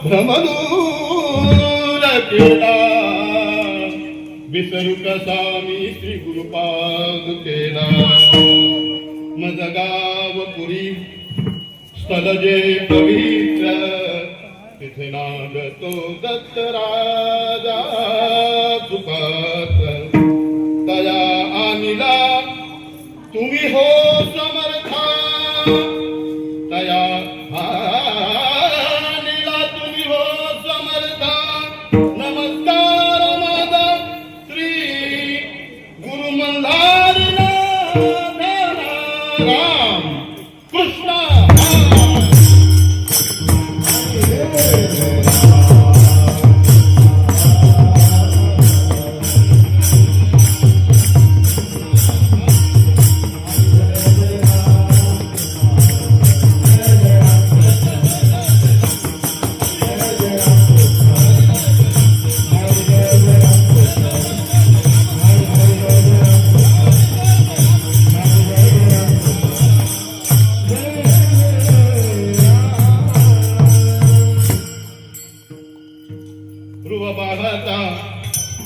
भ्रमदूर केला विसरू कसा मी श्री गुरुपाद केला मज गाव पुरी स्थल जे पवित्र तिथे नांदतो दत्त राजा चुकात दया आणला तुम्ही हो समर्था. Yeah.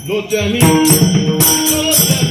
Lo tenía, lo tenía.